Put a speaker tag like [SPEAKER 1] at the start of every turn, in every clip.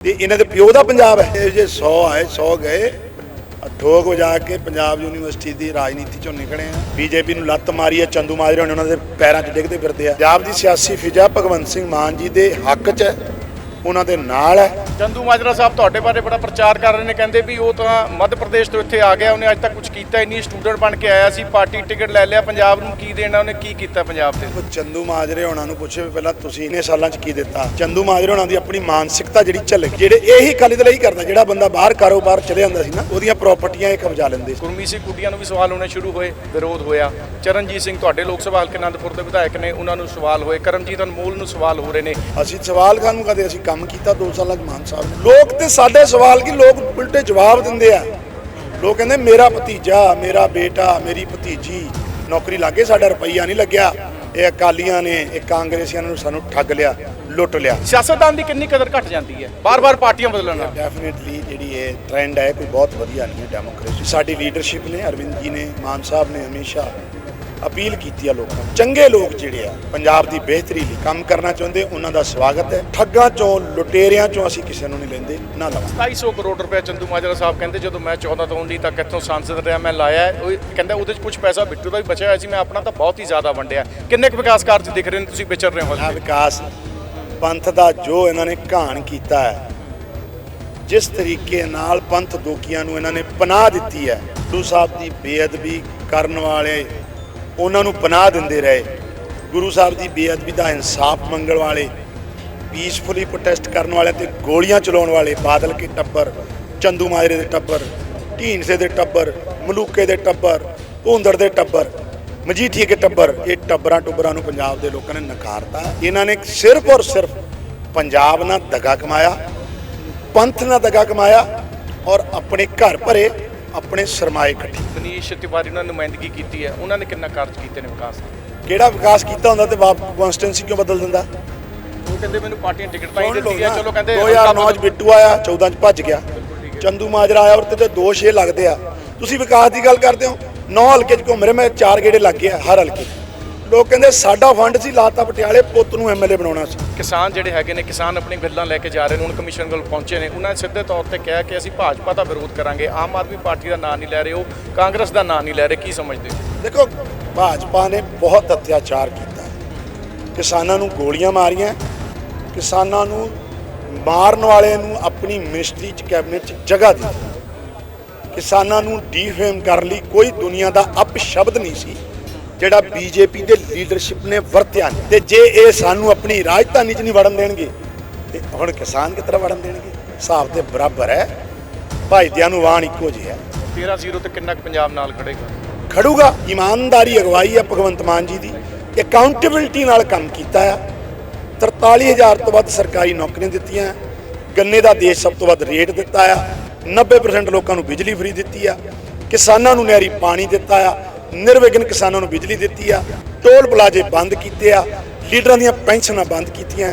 [SPEAKER 1] ਤੇ ਇਹਨਾਂ ਦੇ ਪਿਓ ਦਾ ਪੰਜਾਬ ਹੈ। ਇਹ ਜੇ 100 ਆਏ 100 ਗਏ ਠੋਕ ਵਜਾ ਕੇ ਪੰਜਾਬ ਯੂਨੀਵਰਸਿਟੀ ਦੀ ਰਾਜਨੀਤੀ ਚੋਂ ਨਿਕਲੇ ਆ। ਬੀਜੇਪੀ ਨੂੰ ਲੱਤ ਮਾਰੀ ਹੈ ਚੰਦੂ ਮਾਜਰੇ ਉਹਨਾਂ ਦੇ ਪੈਰਾਂ 'ਚ ਡਿੱਗਦੇ ਫਿਰਦੇ ਆ। ਪੰਜਾਬ ਦੀ ਸਿਆਸੀ ਫਿਜਾ ਭਗਵੰਤ ਸਿੰਘ ਮਾਨ ਜੀ ਦੇ ਹੱਕ 'ਚ ਹੈ ਉਹਨਾਂ ਦੇ ਨਾਲ ਹੈ।
[SPEAKER 2] ਚੰਦੂ ਮਾਜਰਾ ਸਾਹਿਬ ਤੁਹਾਡੇ ਬਾਰੇ ਬੜਾ ਪ੍ਰਚਾਰ ਕਰ ਰਹੇ ਨੇ ਕਹਿੰਦੇ ਵੀ ਉਹ ਤਾਂ ਮੱਧ ਪ੍ਰਦੇਸ਼ ਤੋਂ ਇੱਥੇ ਆ ਗਿਆ ਉਹਨੇ ਅੱਜ ਤੱਕ ਕੁਝ ਕੀਤਾ ਹੀ ਨਹੀਂ ਸਟੂਡੈਂਟ ਬਣ ਕੇ ਆਇਆ ਸੀ ਪਾਰਟੀ ਟਿਕਟ ਲੈ ਲਿਆ ਪੰਜਾਬ ਨੂੰ ਕੀ ਦੇਣਾ ਉਹਨੇ ਕੀ ਕੀਤਾ ਪੰਜਾਬ ਦੇ
[SPEAKER 1] ਉਹ ਚੰਦੂ ਮਾਜਰੇ ਹੋਣਾ ਨੂੰ ਪੁੱਛੇ ਵੀ ਪਹਿਲਾਂ ਤੁਸੀਂ ਇਹਨੇ ਸਾਲਾਂ 'ਚ ਕੀ ਦਿੱਤਾ? ਚੰਦੂ ਮਾਜਰੇ ਹੋਣਾ ਦੀ ਆਪਣੀ ਮਾਨਸਿਕਤਾ ਜਿਹੜੀ ਝਲਕ ਜਿਹੜੇ ਇਹੀ ਕਾਲੀ ਦਲ ਹੀ ਕਰਦਾ ਜਿਹੜਾ ਬੰਦਾ ਬਾਹਰ ਕਾਰੋਬਾਰ ਚਲੇ ਜਾਂਦਾ ਸੀ ਨਾ ਉਹਦੀਆਂ ਪ੍ਰਾਪਰਟੀਆਂ ਇਹ ਕਬਜ਼ਾ ਲੈਂਦੇ ਸੀ।
[SPEAKER 2] ਗੁਰਮੀਤ ਸਿੰਘ ਕੁੱਡੀਆਂ ਨੂੰ ਵੀ ਸਵਾਲ ਹੋਣੇ ਸ਼ੁਰੂ ਹੋਏ ਵਿਰੋਧ ਹੋਇਆ। ਚਰਨਜੀਤ ਸਿੰਘ ਤੁਹਾਡੇ ਲੋਕ ਸਭਾ ਹਲਕੇ ਅਨੰਦਪੁਰ ਦੇ ਵਿਧਾਇਕ ਨੇ ਉਹਨਾਂ ਨੂੰ ਸਵਾਲ ਹੋਏ। ਕਰਮਜੀਤ ਅਨਮੋਲ ਨੂੰ ਸਵਾਲ ਹੋ ਰਹੇ ਨੇ।
[SPEAKER 1] ਅਸੀਂ ਸਵਾਲ ਕਰਨ ਕਦੇ ਅਸੀਂ ਕੰਮ ਕੀਤਾ 2 ਸਾਲਾਂ ਚ ਮਾਨ ਸਾਹਿਬ। ਲੋਕ ਤੇ ਸਾਡੇ ਸਵਾਲ ਕੀ ਲੋਕ ਉਲਟੇ ਜਵਾਬ ਦਿੰਦੇ ਆ। ਲੋਕ ਕਹਿੰਦੇ ਮੇਰਾ ਭਤੀਜਾ ਮੇਰਾ ਬੇਟਾ ਮੇਰੀ ਭਤੀਜੀ ਨੌਕਰੀ ਲੱਗੇ ਸਾਡਾ ਰੁਪਈਆ ਨਹੀਂ ਲੱਗਿਆ। ਇਹ ਅਕਾਲੀਆਂ ਨੇ ਇਹ ਕਾਂਗਰਸੀਆਂ ਨੇ ਸਾਨੂੰ ਠੱਗ ਲਿਆ ਲੁੱਟ ਲਿਆ।
[SPEAKER 2] ਸਿਆਸਤਦਾਨ ਦੀ ਕਿੰਨੀ ਕਦਰ ਘਟ ਜਾਂਦੀ ਹੈ? ਬਾਰ-ਬਾਰ ਪਾਰਟੀਆਂ ਬਦਲਣ ਨਾਲ।
[SPEAKER 1] ਡੈਫੀਨਿਟਲੀ ਜਿਹੜੀ ਇਹ ਟ੍ਰੈਂਡ ਹੈ ਕੋਈ ਬਹੁਤ ਵਧੀਆ ਨਹੀਂ ਹੈ ਡੈਮੋਕ੍ਰੇਸੀ ਸਾਡੀ ਲੀਡਰਸ਼ਿਪ ਨੇ ਅਰਵਿੰਦ ਜੀ ਨੇ ਮਾਨ ਸਾਹਿਬ ਨੇ ਹਮੇਸ਼ਾ ਅਪੀਲ ਕੀਤੀ ਆ ਲੋਕਾਂ ਚੰਗੇ ਲੋਕ ਜਿਹੜੇ ਆ ਪੰਜਾਬ ਦੀ ਬਿਹਤਰੀ ਲਈ ਕੰਮ ਕਰਨਾ ਚਾਹੁੰਦੇ ਉਹਨਾਂ ਦਾ ਸਵਾਗਤ ਹੈ। ਠੱਗਾਂ ਚੋਂ ਲੁਟੇਰਿਆਂ ਚੋਂ ਅਸੀਂ ਕਿਸੇ ਨੂੰ ਨਹੀਂ ਲੈਂਦੇ ਨਾ ਲਵਾਂਗੇ।
[SPEAKER 2] 250 ਕਰੋੜ ਰੁਪਏ ਚੰਦੂ ਮਾਜਰਾ ਸਾਹਿਬ ਕਹਿੰਦੇ ਜਦੋਂ ਮੈਂ 14 ਤੋਂ 19 ਤੱਕ ਇੱਥੋਂ ਸੰਸਦ ਰਿਹਾ ਮੈਂ ਲਾਇਆ। ਉਹ ਕਹਿੰਦਾ ਉਹਦੇ 'ਚ ਕੁਝ ਪੈਸਾ ਬਿੱਟੂ ਦਾ ਵੀ ਬਚਿਆ ਹੋਇਆ ਸੀ ਮੈਂ ਆਪਣਾ ਤਾਂ ਬਹੁਤ ਹੀ ਜ਼ਿਆਦਾ ਵੰਡਿਆ। ਕਿੰਨੇ ਕੁ ਵਿਕਾਸ ਕਾਰਜ ਦਿਖ ਰਹੇ ਨੇ ਤੁਸੀਂ ਵਿਚਰ ਰਹੇ ਹੋ?
[SPEAKER 1] ਵਿਕਾਸ ਪੰਥ ਦਾ ਜੋ ਇਹਨਾਂ ਨੇ ਘਾਣ ਕੀਤਾ ਹੈ ਜਿਸ ਤਰੀਕੇ ਨਾਲ ਪੰਥ ਦੋਖੀਆਂ ਨੂੰ ਇਹਨਾਂ ਨੇ ਪਨਾਹ ਦਿੱਤੀ ਹੈ ਗੁਰੂ ਸਾਹਿਬ ਦੀ ਬੇਅਦਬੀ ਕਰਨ ਵਾਲੇ ਉਹਨਾਂ ਨੂੰ ਪਨਾਹ ਦਿੰਦੇ ਰਹੇ। ਗੁਰੂ ਸਾਹਿਬ ਦੀ ਬੇਅਦਬੀ ਦਾ ਇਨਸਾਫ ਮੰਗਣ ਵਾਲੇ ਪੀਸਫੁਲੀ ਪ੍ਰੋਟੈਸਟ ਕਰਨ ਵਾਲੇ ਤੇ ਗੋਲੀਆਂ ਚਲਾਉਣ ਵਾਲੇ, ਬਾਦਲ ਕੇ ਟੱਬਰ, ਚੰਦੂ ਮਾਜਰੇ ਦੇ ਟੱਬਰ, ਢੀਂਡਸੇ ਦੇ ਟੱਬਰ, ਮਲੂਕੇ ਦੇ ਟੱਬਰ, ਭੁੰਦੜ ਦੇ ਟੱਬਰ, ਮਜੀਠੀਏ ਦੇ ਟੱਬਰ, ਇਹ ਟੱਬਰਾਂ ਟੁੱਬਰਾਂ ਨੂੰ ਪੰਜਾਬ ਦੇ ਲੋਕਾਂ ਨੇ ਨਕਾਰਤਾ। ਇਹਨਾਂ ਨੇ ਸਿਰਫ ਔਰ ਸਿਰਫ ਪੰਜਾਬ ਨਾਲ ਦਗਾ ਕਮਾਇਆ, ਪੰਥ ਨਾਲ ਦਗਾ ਕਮਾਇਆ ਔਰ ਆਪਣੇ ਘਰ ਭਰੇ ਆਪਣੇ ਸਰਮਾਏ ਇਕੱਠੇ
[SPEAKER 2] ਮਨੀਸ਼ ਤਿਵਾਰੀ ਨਾਲ ਨੁਮਾਇੰਦਗੀ ਕੀਤੀ ਹੈ। ਉਹਨਾਂ ਨੇ ਕਿੰਨਾ ਕਾਰਜ ਕੀਤੇ ਨੇ ਵਿਕਾਸ ਦੇ?
[SPEAKER 1] ਕਿਹੜਾ ਵਿਕਾਸ ਕੀਤਾ ਹੁੰਦਾ ਤੇ ਬਾਪ ਕਨਸਟੀਟੈਂਸੀ ਕਿਉਂ ਬਦਲ ਦਿੰਦਾ?
[SPEAKER 2] ਉਹ ਕਹਿੰਦੇ ਮੈਨੂੰ ਪਾਰਟੀਆਂ ਟਿਕਟ
[SPEAKER 1] ਲਓ
[SPEAKER 2] ਦਿੱਤੀ ਹੈ।
[SPEAKER 1] ਨਾ,
[SPEAKER 2] ਚਲੋ ਕਹਿੰਦੇ
[SPEAKER 1] 2009 ਚ ਬਿੱਟੂ ਆਇਆ 14 ਚ ਭੱਜ ਗਿਆ। ਚੰਦੂ ਮਾਜਰਾ ਆਇਆ ਔਰ ਤੇ ਦੋਸ਼ ਇਹ ਲੱਗਦੇ ਆ। ਤੁਸੀਂ ਵਿਕਾਸ ਦੀ ਗੱਲ ਕਰਦੇ ਹੋ? 9 ਹਲਕੇ ਚ ਘੁੰਮ ਰਹੇ ਮੈਂ ਚਾਰ ਗੇੜੇ ਲੱਗ ਗਏ ਆ ਹਰ ਹਲਕੇ। ਲੋਕ ਕਹਿੰਦੇ ਸਾਡਾ ਫੰਡ ਸੀ ਲਾਤਾ ਪਟਿਆਲੇ ਪੁੱਤ ਨੂੰ ਐਮਐਲਏ ਬਣਾਉਣਾ ਸੀ।
[SPEAKER 2] ਕਿਸਾਨ ਜਿਹੜੇ ਹੈਗੇ ਨੇ, ਕਿਸਾਨ ਆਪਣੀ ਬਿੱਲਾਂ ਲੈ ਕੇ ਜਾ ਰਹੇ ਨੇ, ਹੁਣ ਕਮਿਸ਼ਨ ਕੋਲ ਪਹੁੰਚੇ ਨੇ। ਉਹਨਾਂ ਨੇ ਸਿੱਧੇ ਤੌਰ ਤੇ ਕਿਹਾ ਕਿ ਅਸੀਂ ਭਾਜਪਾ ਦਾ ਵਿਰੋਧ ਕਰਾਂਗੇ, ਆਮ ਆਦਮੀ ਪਾਰਟੀ ਦਾ ਨਾਂ ਨਹੀਂ ਲੈ ਰਹੇ ਉਹ, ਕਾਂਗਰਸ ਦਾ ਨਾਂ ਨਹੀਂ ਲੈ ਰਹੇ, ਕੀ ਸਮਝਦੇ
[SPEAKER 1] ਦੇਖੋ, ਭਾਜਪਾ ਨੇ ਬਹੁਤ ਅਤਿਆਚਾਰ ਕੀਤਾ। ਕਿਸਾਨਾਂ ਨੂੰ ਗੋਲੀਆਂ ਮਾਰੀਆਂ, ਕਿਸਾਨਾਂ ਨੂੰ ਮਾਰਨ ਵਾਲਿਆਂ ਨੂੰ ਆਪਣੀ ਮਿਨਿਸਟਰੀ ਚ, ਕੈਬਨਿਟ ਚ ਜਗ੍ਹਾ ਦਿੱਤੀ। ਕਿਸਾਨਾਂ ਨੂੰ ਡੀਫੇਮ ਕਰਨ ਲਈ ਕੋਈ ਦੁਨੀਆ ਦਾ ਅਪਸ਼ਬਦ ਨਹੀਂ ਸੀ। ਜਿਹੜਾ ਬੀਜੇਪੀ ਦੇ ਲੀਡਰਸ਼ਿਪ ਨੇ ਵਰਤਿਆ। ਤੇ ਜੇ ਇਹ ਸਾਨੂੰ ਆਪਣੀ ਰਾਜਧਾਨੀ ਚ ਨਹੀਂ ਵੜਨ ਦੇਣਗੇ ਤੇ ਹੁਣ ਕਿਸਾਨ ਕਿਸ ਤਰ੍ਹਾਂ ਵੜਨ ਦੇਣਗੇ? ਹਿਸਾਬ ਤੇ ਬਰਾਬਰ ਹੈ। ਭਾਈਦਿਆਂ ਨੂੰ ਵਾਣ ਇੱਕੋ ਜਿਹਾ ਹੈ।
[SPEAKER 2] 13-0 ਤੇ ਕਿੰਨਾ ਕੁ ਪੰਜਾਬ ਨਾਲ ਖੜੇਗਾ?
[SPEAKER 1] ਖੜੂਗਾ। ਇਮਾਨਦਾਰੀ ਅਗਵਾਈ ਆ ਭਗਵੰਤ ਮਾਨ ਜੀ ਦੀ। ਅਕਾਊਂਟੇਬਿਲਟੀ ਨਾਲ ਕੰਮ ਕੀਤਾ ਆ। 43000 ਤੋਂ ਵੱਧ ਸਰਕਾਰੀ ਨੌਕਰੀਆਂ ਦਿੱਤੀਆਂ। ਗੰਨੇ ਦਾ ਦੇਸ਼ ਸਭ ਤੋਂ ਵੱਧ ਰੇਟ ਦਿੱਤਾ ਆ। 90% ਲੋਕਾਂ ਨੂੰ ਬਿਜਲੀ ਫਰੀ ਦਿੱਤੀ ਆ। ਕਿਸਾਨਾਂ ਨੂੰ ਨਹਿਰੀ ਪਾਣੀ ਦਿੱਤਾ ਆ। ਨਿਰਵਿਘਨ ਕਿਸਾਨਾਂ ਨੂੰ ਬਿਜਲੀ ਦਿੱਤੀ ਆ, ਟੋਲ ਪਲਾਜ਼ੇ ਬੰਦ ਕੀਤੇ ਆ, ਲੀਡਰਾਂ ਦੀਆਂ ਪੈਨਸ਼ਨਾਂ ਬੰਦ ਕੀਤੀਆਂ,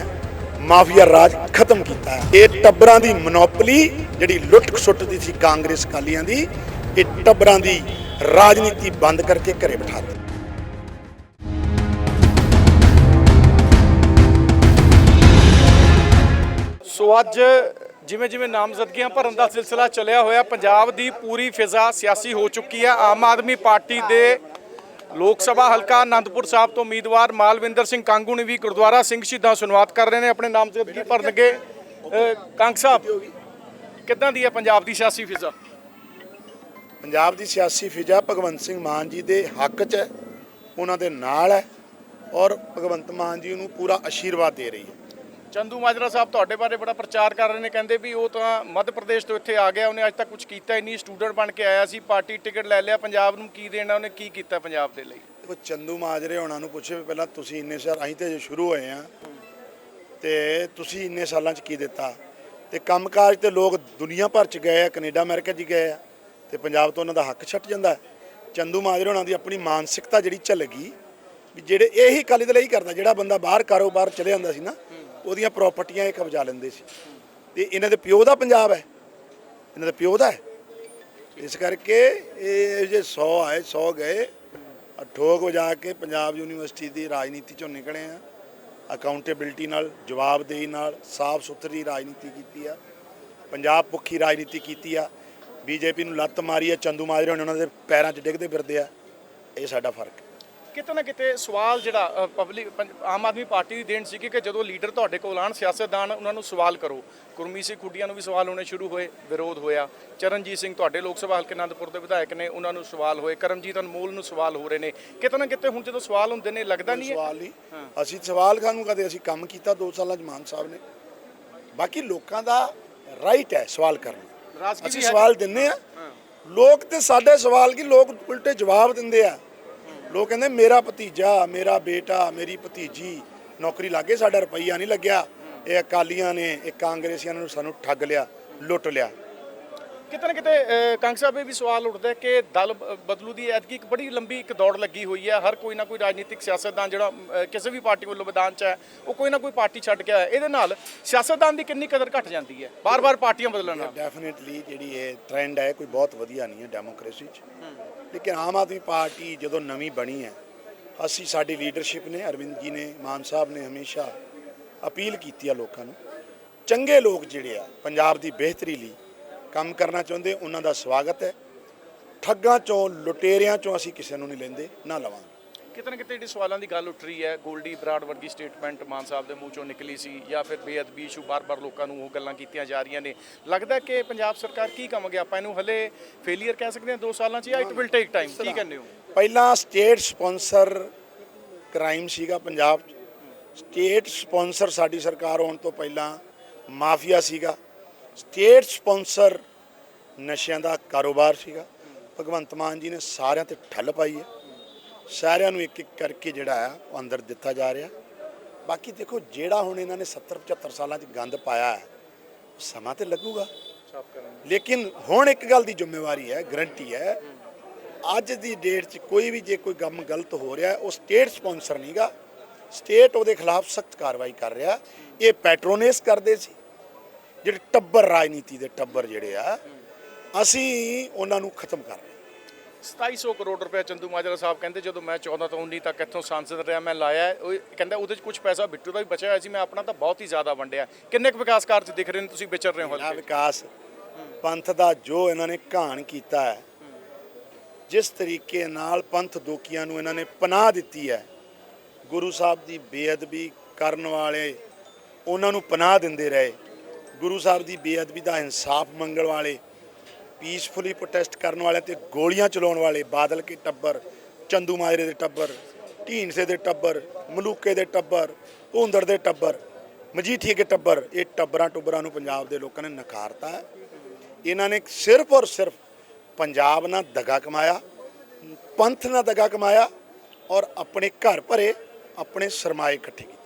[SPEAKER 1] ਮਾਫੀਆ ਰਾਜ ਖਤਮ ਕੀਤਾ ਇਹ ਟੱਬਰਾਂ ਦੀ ਮੋਨੋਪੋਲੀ, ਜਿਹੜੀ ਲੁੱਟ ਖਸੁੱਟ ਦੀ ਸੀ ਕਾਂਗਰਸ ਕਾਲੀਆਂ ਦੀ, ਇਹ ਟੱਬਰਾਂ ਦੀ ਰਾਜਨੀਤੀ ਬੰਦ ਕਰਕੇ ਘਰੇ ਬਿਠਾ ਦਿੱਤੀ।
[SPEAKER 2] ਸੋ ਅੱਜ ਜਿਵੇਂ ਜਿਵੇਂ ਨਾਮਜ਼ਦਗੀਆਂ ਭਰਨ ਦਾ ਸਿਲਸਿਲਾ ਚੱਲਿਆ ਹੋਇਆ, ਪੰਜਾਬ ਦੀ ਪੂਰੀ ਫਿਜ਼ਾ ਸਿਆਸੀ ਹੋ ਚੁੱਕੀ ਹੈ। ਆਮ ਆਦਮੀ ਪਾਰਟੀ ਦੇ ਲੋਕ ਸਭਾ ਹਲਕਾ ਆਨੰਦਪੁਰ ਸਾਹਿਬ ਤੋਂ ਉਮੀਦਵਾਰ ਮਾਲਵਿੰਦਰ ਸਿੰਘ ਕਾਂਗੂ ਨੇ ਵੀ ਗੁਰਦੁਆਰਾ ਸਿੰਘ ਸ਼ਹੀਦਾਂ ਸੁਨਵਾਤ ਕਰ ਰਹੇ ਨੇ, ਆਪਣੇ ਨਾਮਜ਼ਦਗੀ ਭਰਨਗੇ। ਅਹ ਕਾਂਗ ਸਾਹਿਬ, ਕਿੱਦਾਂ ਦੀ ਹੈ ਪੰਜਾਬ ਦੀ ਸਿਆਸੀ ਫਿਜ਼ਾ?
[SPEAKER 1] ਪੰਜਾਬ ਦੀ ਸਿਆਸੀ ਫਿਜਾ ਭਗਵੰਤ ਸਿੰਘ ਮਾਨ ਜੀ ਦੇ ਹੱਕ 'ਚ ਹੈ, ਉਹਨਾਂ ਦੇ ਨਾਲ ਹੈ ਔਰ ਭਗਵੰਤ ਮਾਨ ਜੀ ਨੂੰ ਪੂਰਾ ਆਸ਼ੀਰਵਾਦ ਦੇ ਰਹੀ ਹੈ।
[SPEAKER 2] ਚੰਦੂ ਮਾਜਰਾ ਸਾਹਿਬ ਤੁਹਾਡੇ ਬਾਰੇ ਬੜਾ ਪ੍ਰਚਾਰ ਕਰ ਰਹੇ ਨੇ, ਕਹਿੰਦੇ ਵੀ ਉਹ ਤਾਂ ਮੱਧ ਪ੍ਰਦੇਸ਼ ਤੋਂ ਇੱਥੇ ਆ ਗਿਆ, ਉਹਨੇ ਅੱਜ ਤੱਕ ਕੁਝ ਕੀਤਾ ਹੀ ਨਹੀਂ, ਸਟੂਡੈਂਟ ਬਣ ਕੇ ਆਇਆ ਸੀ, ਪਾਰਟੀ ਟਿਕਟ ਲੈ ਲਿਆ, ਪੰਜਾਬ ਨੂੰ ਕੀ ਦੇਣਾ, ਉਹਨੇ ਕੀ ਕੀਤਾ ਪੰਜਾਬ ਦੇ ਲਈ
[SPEAKER 1] ਦੇਖੋ, ਚੰਦੂ ਮਾਜਰੇ ਹੋਣਾ ਨੂੰ ਪੁੱਛੇ ਪਹਿਲਾਂ ਤੁਸੀਂ ਇੰਨੇ ਸਾਲ, ਅਸੀਂ ਤੇ ਸ਼ੁਰੂ ਹੋਏ ਆ ਤੇ ਤੁਸੀਂ ਇੰਨੇ ਸਾਲਾਂ 'ਚ ਕੀ ਦਿੱਤਾ ਤੇ ਕੰਮਕਾਜ ਤੇ ਲੋਕ ਦੁਨੀਆ ਭਰ 'ਚ ਗਏ ਆ, ਕੈਨੇਡਾ, ਅਮਰੀਕਾ 'ਚ ਗਏ ਆ, ਤੇ ਪੰਜਾਬ ਤੋਂ ਉਹਨਾਂ ਦਾ ਹੱਕ ਛੱਟ ਜਾਂਦਾ ਹੈ। ਚੰਦੂ ਮਾਜਰੇ ਹੋਣਾ ਦੀ ਆਪਣੀ ਮਾਨਸਿਕਤਾ ਜਿਹੜੀ ਝਲਗੀ, ਵੀ ਜਿਹੜੇ ਇਹੀ ਕਾਲੀ ਦਲ ਹੀ ਕਰਦਾ, ਜਿਹੜਾ ਬੰਦਾ ਬਾਹਰ ਕਾਰੋਬਾਰ ਚਲੇ ਜਾਂਦਾ ਸੀ ਨਾ ਉਹਦੀਆਂ ਪ੍ਰਾਪਰਟੀਆਂ ਇਹ ਕਬਜ਼ਾ ਲੈਂਦੇ ਸੀ। ਤੇ ਇਹਨਾਂ ਦੇ ਪਿਓ ਦਾ ਪੰਜਾਬ ਹੈ। ਇਹਨਾਂ ਦਾ ਪਿਓ ਦਾ ਹੈ। ਇਸ ਕਰਕੇ ਇਹ ਜੇ 100 ਆਏ 100 ਗਏ, ਆਹ ਠੋਕ ਵਜਾ ਕੇ ਪੰਜਾਬ ਯੂਨੀਵਰਸਿਟੀ ਦੀ ਰਾਜਨੀਤੀ ਚੋਂ ਨਿਕਲੇ ਆ। ਅਕਾਊਂਟੇਬਿਲਟੀ ਨਾਲ, ਜਵਾਬਦੇਹੀ ਨਾਲ, ਸਾਫ਼ ਸੁਥਰੀ ਰਾਜਨੀਤੀ ਕੀਤੀ ਆ। ਪੰਜਾਬ ਭੁੱਖੀ ਰਾਜਨੀਤੀ ਕੀਤੀ ਆ। ਬੀਜੇਪੀ ਨੂੰ ਲੱਤ ਮਾਰੀ ਆ, ਚੰਦੂ ਮਾਜਰੇ ਉਹਨਾਂ ਦੇ ਪੈਰਾਂ 'ਚ ਡਿੱਗਦੇ ਫਿਰਦੇ ਆ। ਇਹ ਸਾਡਾ ਫ਼ਰਕ ਹੈ।
[SPEAKER 2] ਕਿਤੇ ਨਾ ਕਿਤੇ ਸਵਾਲ ਜਿਹੜਾ ਪਬਲਿਕ ਆਮ ਆਦਮੀ ਪਾਰਟੀ ਦੀ ਦੇਣ ਸੀ ਕਿ ਜਦੋਂ ਲੀਡਰ ਤੁਹਾਡੇ ਕੋਲ ਆਣ ਸਿਆਸਤਦਾਨ ਉਹਨਾਂ ਨੂੰ ਸਵਾਲ ਕਰੋ। ਗੁਰਮੀਤ ਸਿੰਘ ਖੁੱਡੀਆਂ ਨੂੰ ਵੀ ਸਵਾਲ ਹੋਣੇ ਸ਼ੁਰੂ ਹੋਏ ਵਿਰੋਧ ਹੋਇਆ। ਚਰਨਜੀਤ ਸਿੰਘ ਤੁਹਾਡੇ ਲੋਕ ਸਭਾ ਹਲਕੇ ਅਨੰਦਪੁਰ ਦੇ ਵਿਧਾਇਕ ਨੇ ਉਹਨਾਂ ਨੂੰ ਸਵਾਲ ਹੋਏ। ਕਰਮਜੀਤ ਅਨਮੋਲ ਨੂੰ ਸਵਾਲ ਹੋ ਰਹੇ ਨੇ। ਕਿਤੇ ਨਾ ਕਿਤੇ ਹੁਣ ਜਦੋਂ ਸਵਾਲ ਹੁੰਦੇ ਨੇ ਲੱਗਦਾ ਨਹੀਂ ਹੈ।
[SPEAKER 1] ਸਵਾਲ ਨਹੀਂ। ਅਸੀਂ ਸਵਾਲ ਖਾਨੂੰ ਕਦੇ ਅਸੀਂ ਕੰਮ ਕੀਤਾ 2 ਸਾਲਾਂ 'ਚ ਮਾਨ ਸਾਹਿਬ ਨੇ। ਬਾਕੀ ਲੋਕਾਂ ਦਾ ਰਾਈਟ ਹੈ ਸਵਾਲ ਕਰਨ। ਅਸੀਂ
[SPEAKER 2] ਹੈ।
[SPEAKER 1] ਸਵਾਲ ਦਿੰਨੇ ਆ ਲੋਕ ਤੇ ਸਾਡੇ ਸਵਾਲ ਕੀ ਲੋਕ ਉਲਟੇ ਜਵਾਬ ਦਿੰਦੇ ਆ। ਲੋਕ ਕਹਿੰਦੇ, ਮੇਰਾ ਭਤੀਜਾ, ਮੇਰਾ ਬੇਟਾ, ਮੇਰੀ ਭਤੀਜੀ ਨੌਕਰੀ ਲੱਗੇ, ਸਾਡਾ ਰੁਪਈਆ ਨਹੀਂ ਲੱਗਿਆ। ਇਹ ਅਕਾਲੀਆਂ ਨੇ, ਇਹ ਕਾਂਗਰਸੀਆਂ ਨੇ ਸਾਨੂੰ ਠੱਗ ਲਿਆ, ਲੁੱਟ ਲਿਆ।
[SPEAKER 2] ਕਿਤੇ ਨਾ ਕਿਤੇ ਕੰਗ ਸਾਹਿਬ ਇਹ ਵੀ ਸਵਾਲ ਉੱਠਦਾ ਕਿ ਦਲ ਬਦਲੂ ਦੀ ਐਤਕੀ ਇੱਕ ਬੜੀ ਲੰਬੀ ਇੱਕ ਦੌੜ ਲੱਗੀ ਹੋਈ ਹੈ। ਹਰ ਕੋਈ ਨਾ ਕੋਈ ਰਾਜਨੀਤਿਕ ਸਿਆਸਤਦਾਨ ਜਿਹੜਾ ਕਿਸੇ ਵੀ ਪਾਰਟੀ ਵੱਲੋਂ ਮੈਦਾਨ 'ਚ ਹੈ, ਉਹ ਕੋਈ ਨਾ ਕੋਈ ਪਾਰਟੀ ਛੱਡ ਕੇ ਆਇਆ। ਇਹਦੇ ਨਾਲ ਸਿਆਸਤਦਾਨ ਦੀ ਕਿੰਨੀ ਕਦਰ ਘਟ ਜਾਂਦੀ ਹੈ? ਬਾਰ-ਬਾਰ ਪਾਰਟੀਆਂ ਬਦਲਣ ਨਾਲ।
[SPEAKER 1] ਡੈਫੀਨਿਟਲੀ ਜਿਹੜੀ ਇਹ ਟ੍ਰੈਂਡ ਹੈ, ਕੋਈ ਬਹੁਤ ਵਧੀਆ ਨਹੀਂ ਹੈ ਡੈਮੋਕ੍ਰੇਸੀ 'ਚ। ਲੇਕਿਨ ਆਮ ਆਦਮੀ ਪਾਰਟੀ ਜਦੋਂ ਨਵੀਂ ਬਣੀ ਹੈ, ਅਸੀਂ, ਸਾਡੀ ਲੀਡਰਸ਼ਿਪ ਨੇ, ਅਰਵਿੰਦ ਜੀ ਨੇ, ਮਾਨ ਸਾਹਿਬ ਨੇ ਹਮੇਸ਼ਾ ਅਪੀਲ ਕੀਤੀ ਆ ਲੋਕਾਂ ਨੂੰ, ਚੰਗੇ ਲੋਕ ਜਿਹੜੇ ਆ, ਪੰਜਾਬ ਦੀ ਬਿਹਤਰੀ ਲਈ ਕੰਮ ਕਰਨਾ ਚਾਹੁੰਦੇ ਉਹਨਾਂ ਦਾ ਸਵਾਗਤ ਹੈ। ਠੱਗਾਂ ਚੋਂ ਲੁਟੇਰਿਆਂ ਚੋਂ ਅਸੀਂ ਕਿਸੇ ਨੂੰ ਨਹੀਂ ਲੈਂਦੇ ਨਾ ਲਵਾਂਗੇ।
[SPEAKER 2] ਕਿਤੇ ਨਾ ਕਿਤੇ ਜਿਹੜੀ ਸਵਾਲਾਂ ਦੀ ਗੱਲ ਉੱਠ ਰਹੀ ਹੈ ਗੋਲਡੀ ਬਰਾੜ ਵਰਗੀ ਸਟੇਟਮੈਂਟ ਮਾਨ ਸਾਹਿਬ ਦੇ ਮੂੰਹ ਚੋਂ ਨਿਕਲੀ ਸੀ ਜਾਂ ਫਿਰ ਬੇਅਦਬੀ ਇਸ਼ੂ ਬਾਰ-ਬਾਰ ਲੋਕਾਂ ਨੂੰ ਉਹ ਗੱਲਾਂ ਕੀਤੀਆਂ ਜਾ ਰਹੀਆਂ ਨੇ। ਲੱਗਦਾ ਕਿ ਪੰਜਾਬ ਸਰਕਾਰ ਕੀ ਕਮਗੇ ਆਪਾਂ ਇਹਨੂੰ ਹਲੇ ਫੇਲਿਅਰ ਕਹਿ ਸਕਦੇ ਹਾਂ 2 ਸਾਲਾਂ 'ਚ ਜਾਂ ਇਟ ਵਿਲ ਟੇਕ ਟਾਈਮ ਕੀ ਕਹਿੰਦੇ ਹੋ?
[SPEAKER 1] ਪਹਿਲਾਂ ਸਟੇਟ ਸਪਾਂਸਰ ਕ੍ਰਾਈਮ ਸੀਗਾ ਪੰਜਾਬ 'ਚ। ਸਟੇਟ ਸਪਾਂਸਰ ਸਾਡੀ ਸਰਕਾਰ ਹੋਣ ਤੋਂ ਪਹਿਲਾਂ ਮਾਫੀਆ ਸੀਗਾ। ਸਟੇਟ ਸਪਾਂਸਰ ਨਸ਼ਿਆਂ ਦਾ ਕਾਰੋਬਾਰ ਸੀਗਾ। ਭਗਵੰਤ ਮਾਨ ਜੀ ਨੇ ਸਾਰਿਆਂ ਤੇ ਠੱਲ ਪਾਈ ਹੈ। ਸਾਰਿਆਂ ਨੂੰ ਇੱਕ ਇੱਕ ਕਰਕੇ ਜਿਹੜਾ ਆ, ਉਹ ਅੰਦਰ ਦਿੱਤਾ ਜਾ ਰਿਹਾ। ਬਾਕੀ ਦੇਖੋ, ਜਿਹੜਾ ਹੁਣ ਇਹਨਾਂ ਨੇ 70 75 ਸਾਲਾਂ 'ਚ ਗੰਦ ਪਾਇਆ ਹੈ ਸਮਾਂ ਤੇ ਲੱਗੂਗਾ। ਲੇਕਿਨ ਹੁਣ ਇੱਕ ਗੱਲ ਦੀ ਜ਼ਿੰਮੇਵਾਰੀ ਹੈ, ਗਰੰਟੀ ਹੈ, ਅੱਜ ਦੀ ਡੇਟ 'ਚ ਕੋਈ ਵੀ ਜੇ ਕੋਈ ਕੰਮ ਗਲਤ ਹੋ ਰਿਹਾ, ਉਹ ਸਟੇਟ ਸਪਾਂਸਰ ਨਹੀਂਗਾ ਸਟੇਟ ਉਹਦੇ ਖਿਲਾਫ ਸਖਤ ਕਾਰਵਾਈ ਕਰ ਰਿਹਾ। ਇਹ ਪੈਟਰੋਨੇਸ ਕਰਦੇ ਸੀ। ਜਿਹੜੇ ਟੱਬਰ ਰਾਜਨੀਤੀ ਦੇ ਟੱਬਰ ਜਿਹੜੇ ਆ ਅਸੀਂ ਉਹਨਾਂ ਨੂੰ ਖਤਮ ਕਰ ਰਹੇ ਹਾਂ।
[SPEAKER 2] 2700 ਕਰੋੜ ਰੁਪਏ ਚੰਦੂ ਮਾਜਰਾ ਸਾਹਿਬ ਕਹਿੰਦੇ ਜਦੋਂ ਮੈਂ 14 ਤੋਂ 19 ਤੱਕ ਇੱਥੋਂ ਸੰਸਦ ਰਿਹਾ ਮੈਂ ਲਾਇਆ ਉਹ ਕਹਿੰਦਾ ਉਹਦੇ 'ਚ ਕੁਝ ਪੈਸਾ ਬਿੱਟੂ ਦਾ ਵੀ ਬਚਿਆ ਹੋਇਆ ਸੀ ਮੈਂ ਆਪਣਾ ਤਾਂ ਬਹੁਤ ਹੀ ਜ਼ਿਆਦਾ ਵੰਡਿਆ। ਕਿੰਨੇ ਕੁ ਵਿਕਾਸ ਕਾਰਜ ਦਿਖ ਰਹੇ ਨੇ ਤੁਸੀਂ ਵਿਚਰ ਰਹੇ ਹੋ
[SPEAKER 1] ਆ ਵਿਕਾਸ? ਪੰਥ ਦਾ ਜੋ ਇਹਨਾਂ ਨੇ ਕਹਾਣ ਕੀਤਾ ਹੈ ਜਿਸ ਤਰੀਕੇ ਨਾਲ ਪੰਥ ਦੋਕੀਆਂ ਨੂੰ ਇਹਨਾਂ ਨੇ ਪਨਾਹ ਦਿੱਤੀ ਹੈ ਗੁਰੂ ਸਾਹਿਬ ਦੀ ਬੇਅਦਬੀ ਕਰਨ ਵਾਲੇ ਉਹਨਾਂ ਨੂੰ ਪਨਾਹ ਦਿੰਦੇ ਰਹੇ। ਗੁਰੂ ਸਾਹਿਬ ਦੀ ਬੇਅਦਬੀ ਦਾ ਇਨਸਾਫ ਮੰਗਣ ਵਾਲੇ ਪੀਸਫੁਲੀ ਪ੍ਰੋਟੈਸਟ ਕਰਨ ਵਾਲੇ ਤੇ ਗੋਲੀਆਂ ਚਲਾਉਣ ਵਾਲੇ ਬਾਦਲ ਕੇ ਟੱਬਰ, ਚੰਦੂ ਮਾਜਰੇ ਦੇ ਟੱਬਰ, ਢੀਂਡਸੇ ਦੇ ਟੱਬਰ, ਮਲੂਕੇ ਦੇ ਟੱਬਰ, ਭੁੰਦੜ ਦੇ ਟੱਬਰ, ਮਜੀਠੀਏ ਦੇ ਟੱਬਰ, ਇਹ ਟੱਬਰਾਂ ਟੁੱਬਰਾਂ ਨੂੰ ਪੰਜਾਬ ਦੇ ਲੋਕਾਂ ਨੇ ਨਕਾਰਤਾ ਹੈ। ਇਹਨਾਂ ਨੇ ਸਿਰਫ ਔਰ ਸਿਰਫ ਪੰਜਾਬ ਨਾਲ ਦਗਾ ਕਮਾਇਆ, ਪੰਥ ਨਾਲ ਦਗਾ ਕਮਾਇਆ ਔਰ ਆਪਣੇ ਘਰ ਭਰੇ ਆਪਣੇ ਸਰਮਾਏ ਇਕੱਠੇ ਕੀਤੇ।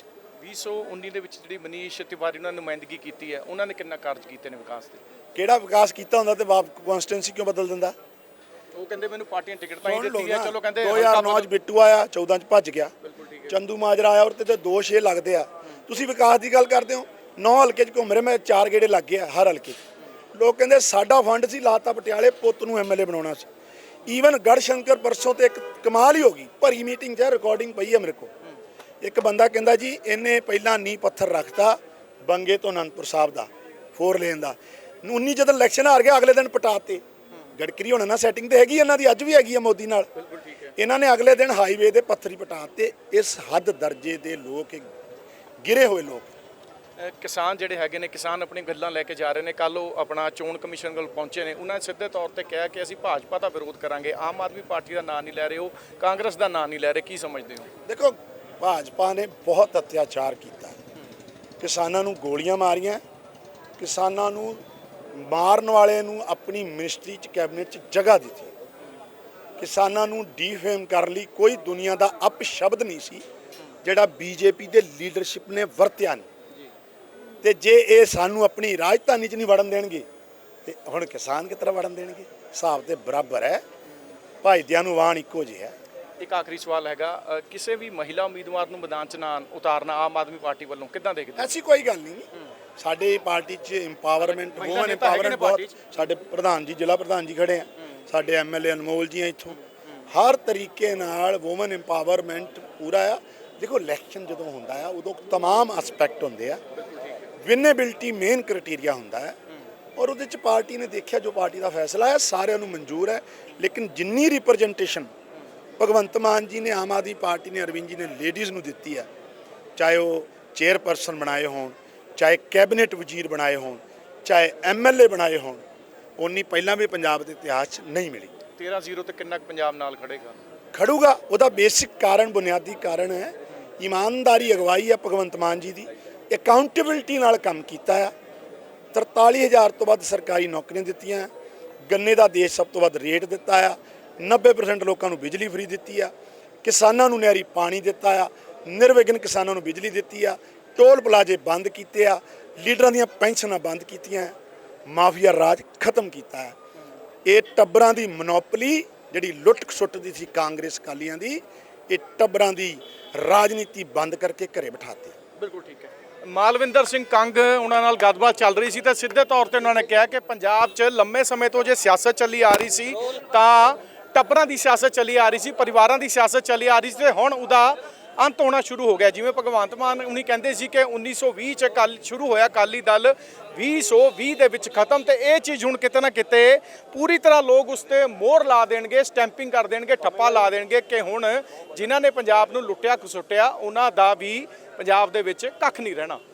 [SPEAKER 2] 2019 ਦੇ ਵਿੱਚ ਜਿਹੜੀ ਮਨੀਸ਼ ਤਿਵਾਰੀ ਉਹਨਾਂ ਨੇ ਨੁਮਾਇੰਦਗੀ ਕੀਤੀ ਹੈ ਉਹਨਾਂ ਨੇ ਕਿੰਨਾ ਕਾਰਜ ਕੀਤੇ ਨੇ ਵਿਕਾਸ ਦੇ?
[SPEAKER 1] ਕਿਹੜਾ ਵਿਕਾਸ ਕੀਤਾ ਹੁੰਦਾ ਤੇ ਬਾਪ ਕਨਸਟੀਟੈਂਸੀ ਕਿਉਂ ਬਦਲ ਦਿੰਦਾ?
[SPEAKER 2] ਉਹ ਕਹਿੰਦੇ ਮੈਨੂੰ ਪਾਰਟੀਆਂ ਟਿਕਟ ਤਾਂ ਹੀ ਦਿੱਤੀ ਹੈ ਚਲੋ ਕਹਿੰਦੇ
[SPEAKER 1] 2009 ਚ ਬਿੱਟੂ ਆਇਆ 14 ਚ ਭੱਜ ਗਿਆ। ਚੰਦੂ ਮਾਜਰਾ ਆਇਆ ਔਰ ਤੇ ਦੋ ਛੇ ਲੱਗਦੇ ਆ। ਤੁਸੀਂ ਵਿਕਾਸ ਦੀ ਗੱਲ ਕਰਦੇ ਹੋ ਨੌ ਹਲਕੇ ਚ ਘੁੰਮ ਰਹੇ ਮੈਂ ਚਾਰ ਗੇੜੇ ਲੱਗ ਗਿਆ ਹਰ ਹਲਕੇ। ਲੋਕ ਕਹਿੰਦੇ ਸਾਡਾ ਫੰਡ ਸੀ ਲਾਤਾ ਪਟਿਆਲੇ ਪੁੱਤ ਨੂੰ ਐਮਐਲਏ ਬਣਾਉਣਾ ਸੀ। ਈਵਨ ਗੜਸ਼ੰਕਰ ਪਰਸੋਂ ਤੇ ਇੱਕ ਕਮਾਲ ਹੀ ਹੋ ਗਈ ਭਰੀ ਮੀਟਿੰਗ 'ਚ ਰਿਕਾਰਡਿੰਗ ਪਈ ਹੈ ਮੇਰੇ ਕੋਲ। ਇੱਕ ਬੰਦਾ ਕਹਿੰਦਾ ਜੀ ਇਹਨੇ ਪਹਿਲਾਂ ਨੀ ਪੱਥਰ ਰੱਖਤਾ ਬੰਗੇ ਤੋਂ ਅਨੰਦਪੁਰ ਸਾਹਿਬ ਦਾ ਫੋਰ ਲੇਨ ਦਾ। 19 ਜਦੋਂ ਇਲੈਕਸ਼ਨ ਹਾਰ ਗਿਆ ਅਗਲੇ ਦਿਨ ਪਟਾਤੇ। ਗੜਕਰੀ ਹੋਣਾ ਨਾ ਸੈਟਿੰਗ ਤੇ ਹੈਗੀ ਇਹਨਾਂ ਦੀ ਅੱਜ ਵੀ ਹੈਗੀ ਆ ਮੋਦੀ ਨਾਲ।
[SPEAKER 2] ਹੈ।
[SPEAKER 1] ਇਹਨਾਂ ਨੇ ਅਗਲੇ ਦਿਨ ਹਾਈਵੇ ਦੇ ਪੱਥਰੀ ਪਟਾਤੇ ਇਸ ਹੱਦ ਦਰਜੇ ਦੇ ਲੋਕ ਗਿਰੇ ਹੋਏ ਲੋਕ।
[SPEAKER 2] ਕਿਸਾਨ ਜਿਹੜੇ ਹੈਗੇ ਨੇ ਕਿਸਾਨ ਆਪਣੀ ਗੱਲਾਂ ਲੈ ਕੇ ਜਾ ਰਹੇ ਨੇ। ਕੱਲ ਉਹ ਆਪਣਾ ਚੋਣ ਕਮਿਸ਼ਨ ਕੋਲ ਪਹੁੰਚੇ ਨੇ। ਉਹਨਾਂ ਨੇ ਸਿੱਧੇ ਤੌਰ ਤੇ ਕਿਹਾ ਕਿ ਅਸੀਂ ਭਾਜਪਾ ਦਾ ਵਿਰੋਧ ਕਰਾਂਗੇ। ਆਮ ਆਦਮੀ ਪਾਰਟੀ ਦਾ ਨਾਂ ਨਹੀਂ ਲੈ ਰਹੇ ਉਹ ਕਾਂਗਰਸ ਦਾ ਨਾਂ ਨਹੀਂ ਲੈ ਰਹੇ। ਕੀ ਸਮਝਦੇ ਹੋ?
[SPEAKER 1] ਦੇਖੋ ਭਾਜਪਾ ਨੇ ਬਹੁਤ ਅਤਿਆਚਾਰ ਕੀਤਾ। ਕਿਸਾਨਾਂ ਨੂੰ ਗੋਲੀਆਂ ਮਾਰੀਆਂ, ਕਿਸਾਨਾਂ ਨੂੰ ਮਾਰਨ ਵਾਲੇ ਨੂੰ ਆਪਣੀ ਮਿਨਿਸਟਰੀ ਚ ਕੈਬਨਿਟ ਚ ਜਗ੍ਹਾ ਦਿੱਤੀ। ਕਿਸਾਨਾਂ ਨੂੰ ਡੀਫੇਮ ਕਰਨ ਲਈ ਕੋਈ ਦੁਨੀਆ ਦਾ ਅਪ ਸ਼ਬਦ ਨਹੀਂ ਸੀ, ਜਿਹੜਾ ਬੀਜੇਪੀ ਦੇ ਲੀਡਰਸ਼ਿਪ ਨੇ ਵਰਤਿਆ ਨਹੀਂ ਤੇ ਜੇ ਇਹ ਸਾਨੂੰ ਆਪਣੀ ਰਾਜਧਾਨੀ ਚ ਨਹੀਂ ਵੜਨ ਦੇਣਗੇ, ਤੇ ਹੁਣ ਕਿਸਾਨ ਕਿਸ ਤਰ੍ਹਾਂ ਵੜਨ ਦੇਣਗੇ? ਹਿਸਾਬ ਤੇ ਬਰਾਬਰ ਹੈ। ਭਾਈਦਿਆਂ ਨੂੰ ਵਾਣ ਇੱਕੋ ਜਿਹਾ ਹੈ।
[SPEAKER 2] ਇੱਕ ਆਖਰੀ ਸਵਾਲ ਹੈਗਾ ਅ, ਕਿਸੇ ਵੀ ਮਹਿਲਾ ਉਮੀਦਵਾਰ ਨੂੰ ਮੈਦਾਨ 'ਚ ਨਾ ਉਤਾਰਨਾ ਆਮ ਆਦਮੀ ਪਾਰਟੀ ਵੱਲੋਂ ਕਿੱਦਾਂ ਦੇਖਦੇ ਹੋ?
[SPEAKER 1] ਐਸੀ ਕੋਈ ਗੱਲ ਨਹੀਂ ਸਾਡੇ ਪਾਰਟੀ 'ਚ ਇੰਪਾਵਰਮੈਂਟ
[SPEAKER 2] ਮਹਿਲਾ
[SPEAKER 1] ਵੂਮਨ
[SPEAKER 2] ਨੇਤਾ ਹੈਗੇ ਨੇ
[SPEAKER 1] ਇੰਪਾਵਰਮੈਂਟ ਬਹੁਤ
[SPEAKER 2] ਪਾਰਟੀ 'ਚ।
[SPEAKER 1] ਸਾਡੇ ਪ੍ਰਧਾਨ ਜੀ ਜ਼ਿਲ੍ਹਾ ਪ੍ਰਧਾਨ ਜੀ ਖੜੇ ਆ ਸਾਡੇ ਐਮਐਲਏ ਅਨਮੋਲ ਜੀ ਆ ਇੱਥੋਂ ਹਰ ਤਰੀਕੇ ਨਾਲ ਵੂਮਨ ਇੰਪਾਵਰਮੈਂਟ ਪੂਰਾ ਆ ਦੇਖੋ ਇਲੈਕਸ਼ਨ ਜਦੋਂ ਹੁੰਦਾ ਆ ਉਦੋਂ तमाम ਐਸਪੈਕਟ ਹੁੰਦੇ ਆ ਵਿਨੇਬਿਲਟੀ ਮੇਨ ਕ੍ਰਾਈਟੇਰੀਆ ਹੁੰਦਾ ਹੈ ਔਰ ਉਹਦੇ ਚ ਪਾਰਟੀ ਨੇ ਦੇਖਿਆ ਜੋ ਪਾਰਟੀ ਦਾ ਫੈਸਲਾ ਹੈ ਸਾਰਿਆਂ ਨੂੰ ਮਨਜ਼ੂਰ ਹੈ ਲੇਕਿਨ ਜਿੰਨੀ ਰਿਪਰੈਜ਼ੈਂਟੇਸ਼ਨ ਭਗਵੰਤ ਮਾਨ ਜੀ ਨੇ ਆਮ ਆਦਮੀ ਪਾਰਟੀ ਨੇ ਅਰਵਿੰਦ ਜੀ ਨੇ ਲੇਡੀਜ਼ ਨੂੰ ਦਿੱਤੀ ਹੈ। ਚਾਹੇ ਉਹ ਚੇਅਰਪਰਸਨ ਬਣਾਏ ਹੋਣ ਚਾਹੇ ਕੈਬਨਿਟ ਵਜ਼ੀਰ ਬਣਾਏ ਹੋਣ ਚਾਹੇ ਐਮਐਲਏ ਬਣਾਏ ਹੋਣ ਉਨੀ ਪਹਿਲਾਂ ਵੀ ਪੰਜਾਬ ਦੇ ਇਤਿਹਾਸ 'ਚ ਨਹੀਂ ਮਿਲੀ।
[SPEAKER 2] 13-0 ਤੇ ਕਿੰਨਾ ਕੁ ਪੰਜਾਬ ਨਾਲ ਖੜੇਗਾ?
[SPEAKER 1] ਖੜੂਗਾ ਉਹਦਾ ਬੇਸਿਕ ਕਾਰਨ ਬੁਨਿਆਦੀ ਕਾਰਨ ਹੈ ਇਮਾਨਦਾਰੀ ਅਗਵਾਈ ਹੈ ਭਗਵੰਤ ਮਾਨ ਜੀ ਦੀ ਅਕਾਊਂਟੇਬਿਲਟੀ ਨਾਲ ਕੰਮ ਕੀਤਾ ਹੈ। 43000 ਤੋਂ ਵੱਧ ਸਰਕਾਰੀ ਨੌਕਰੀਆਂ ਦਿੱਤੀਆਂ ਗੰਨੇ ਦਾ ਦੇਸ਼ ਸਭ ਤੋਂ ਵੱਧ ਰੇਟ ਦਿੱਤਾ ਆ 90% ਲੋਕਾਂ ਨੂੰ ਬਿਜਲੀ ਫਰੀ ਦਿੱਤੀ ਆ, ਕਿਸਾਨਾਂ ਨੂੰ ਨਹਿਰੀ ਪਾਣੀ ਦਿੱਤਾ ਆ, ਨਿਰਵਿਘਨ ਕਿਸਾਨਾਂ ਨੂੰ ਬਿਜਲੀ ਦਿੱਤੀ ਆ, ਟੋਲ ਪਲਾਜ਼ੇ ਬੰਦ ਕੀਤੇ ਆ, ਲੀਡਰਾਂ ਦੀਆਂ ਪੈਨਸ਼ਨਾਂ ਬੰਦ ਕੀਤੀਆਂ, ਮਾਫੀਆ ਰਾਜ ਖਤਮ ਕੀਤਾ ਹੈ ਇਹ ਟੱਬਰਾਂ ਦੀ ਮਨੋਪਲੀ, ਜਿਹੜੀ ਲੁੱਟ ਖਸੁੱਟ ਦੀ ਸੀ ਕਾਂਗਰਸ ਕਾਲੀਆਂ ਦੀ, ਇਹ ਟੱਬਰਾਂ ਦੀ ਰਾਜਨੀਤੀ ਬੰਦ ਕਰਕੇ ਘਰੇ ਬਿਠਾਤੀ।
[SPEAKER 2] ਬਿਲਕੁਲ ਠੀਕ ਹੈ। ਮਾਲਵਿੰਦਰ ਸਿੰਘ ਕੰਗ ਉਹਨਾਂ ਨਾਲ ਗੱਲਬਾਤ ਚੱਲ ਰਹੀ ਸੀ ਤਾਂ ਸਿੱਧੇ ਤੌਰ ਤੇ ਉਹਨਾਂ ਨੇ ਕਿਹਾ ਕਿ ਪੰਜਾਬ 'ਚ ਲੰਮੇ ਸਮੇਂ ਤੋਂ ਜੇ ਸਿਆਸਤ ਚੱਲੀ ਆ ਰਹੀ ਸੀ, ਤਾਂ ਟੱਬਰਾਂ ਦੀ ਸਿਆਸਤ ਚੱਲੀ ਆ ਰਹੀ ਸੀ, ਪਰਿਵਾਰਾਂ ਦੀ ਸਿਆਸਤ ਚੱਲੀ ਆ ਰਹੀ ਸੀ ਤੇ ਹੁਣ ਉਹਦਾ ਅੰਤ ਹੋਣਾ ਸ਼ੁਰੂ ਹੋ ਗਿਆ। ਜਿਵੇਂ ਭਗਵੰਤ ਮਾਨ ਉਨੀ ਕਹਿੰਦੇ ਸੀ ਕਿ 1920 ਚ ਕੱਲ ਸ਼ੁਰੂ ਹੋਇਆ ਅਕਾਲੀ ਦਲ 2020 ਦੇ ਵਿੱਚ ਖਤਮ ਤੇ ਇਹ ਚੀਜ਼ ਹੁਣ ਕਿਤੇ ਨਾ ਕਿਤੇ ਪੂਰੀ ਤਰ੍ਹਾਂ ਲੋਕ ਉਸ ਤੇ ਮੋਹਰ ਲਾ ਦੇਣਗੇ ਸਟੈਂਪਿੰਗ ਕਰ ਦੇਣਗੇ, ਠੱਪਾ ਲਾ ਦੇਣਗੇ ਕਿ ਹੁਣ ਜਿਨ੍ਹਾਂ ਨੇ ਪੰਜਾਬ ਨੂੰ ਲੁੱਟਿਆ, ਖਸੁੱਟਿਆ, ਉਹਨਾਂ ਦਾ ਵੀ ਪੰਜਾਬ ਦੇ ਵਿੱਚ ਕੱਖ ਨਹੀਂ ਰਹਿਣਾ।